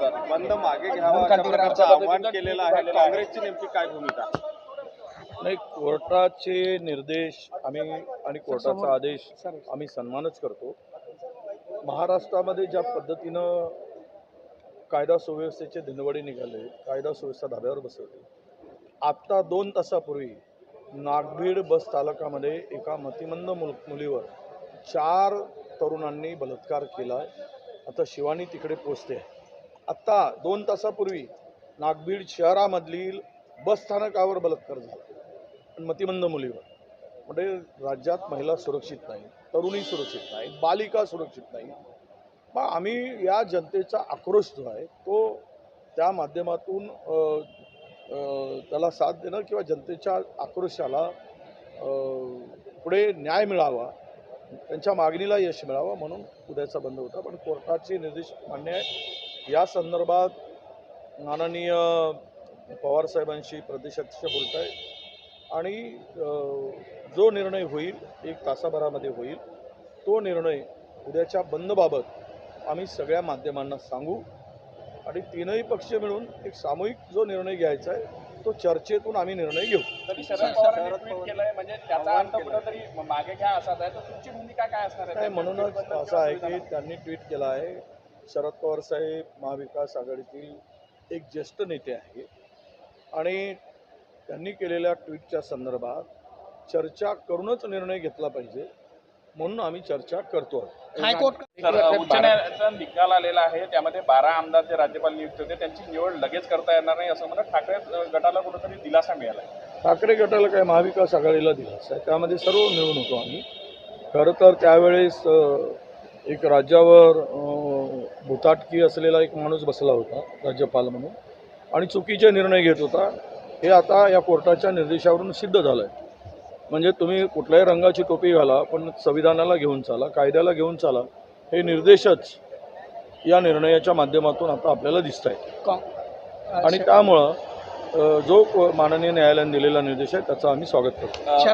बंद मागे घ्यावा अशा प्रकारचं आव्हान केलेलं आहे. काँग्रेसची नेमकी काय भूमिका? नाही कोर्टाचे निर्देश आम्ही आणि कोर्टाचा आदेश आम्ही सन्मानच करतो. महाराष्ट्रामध्ये ज्या पद्धतीनं कायदा सुव्यवस्थेचे धिंडवडे निघाले कायदा सुव्यवस्था धाब्यावर बसवली आत्ता दोन तासापूर्वी नागभीड बस स्थानकामध्ये एका मतिमंद मुल मुलीवर चार तरुणांनी बलात्कार केला. आता शिवानी तिकडे पोचते. आहे आत्ता दोन तासापूर्वी नागभीड शहरामधील बस स्थानकावर बलात्कार झाला. पण मतिमंद मुलीवर. म्हणजे राज्यात महिला सुरक्षित नाही तरुणी सुरक्षित नाही बालिका सुरक्षित नाही मग आम्ही या जनतेचा आक्रोश जो आहे तो त्या माध्यमातून त्याला साथ देणं किंवा जनतेच्या आक्रोशाला पुढे न्याय मिळावा त्यांच्या मागणीला यश मिळावं म्हणून उद्याचा बंद होता. पण कोर्टाचे निर्देश मान्य आहे या संदर्भात माननीय पवारसाहेबांशी प्रदेशाध्यक्ष बोलत आहे आणि जो निर्णय होईल एक तासाभरामध्ये होईल तो निर्णय उद्याच्या बंदबाबत आम्ही सगळ्या माध्यमांना सांगू. आणि तीनही पक्ष मिळून एक सामूहिक जो निर्णय घ्यायचा आहे तो चर्चेतून आम्ही निर्णय घेऊ. म्हणजे मागे काय असणार नाही आहे म्हणूनच असं आहे की त्यांनी ट्विट केलं आहे. शरद पवार साहेब महाविकास आघाडीतील एक ज्येष्ठ नेते आहे आणि त्यांनी केलेल्या ट्विटच्या संदर्भात चर्चा करूनच निर्णय घेतला पाहिजे म्हणून आम्ही चर्चा करतो उच्च न्यायालयाचा निकाल आलेला आहे. त्यामध्ये बारा आमदार जे राज्यपाल नियुक्त होते त्यांची निवड लगेच करता येणार नाही असं म्हणत ठाकरे गटाला कुठेतरी दिलासा मिळाला आहे ठाकरे गटाला काय महाविकास आघाडीला दिलास आहे. त्यामध्ये सर्व मिळून होतो आम्ही. खरं तर त्यावेळेस एक राज्यावर भुताटकी असलेला एक माणूस बसला होता राज्यपाल म्हणून. आणि चुकीचे निर्णय घेत होता. हे आता या कोर्टाच्या निर्देशावरून सिद्ध झालं आहे म्हणजे तुम्ही कुठल्याही रंगाची टोपी घाला पण संविधानाला घेऊन चाला कायद्याला घेऊन चाला हे निर्देशच या निर्णयाच्या माध्यमातून आता आपल्याला दिसत आहेत आणि त्यामुळं जो माननीय न्यायालयाने दिलेला निर्देश आहे त्याचं आम्ही स्वागत करतो.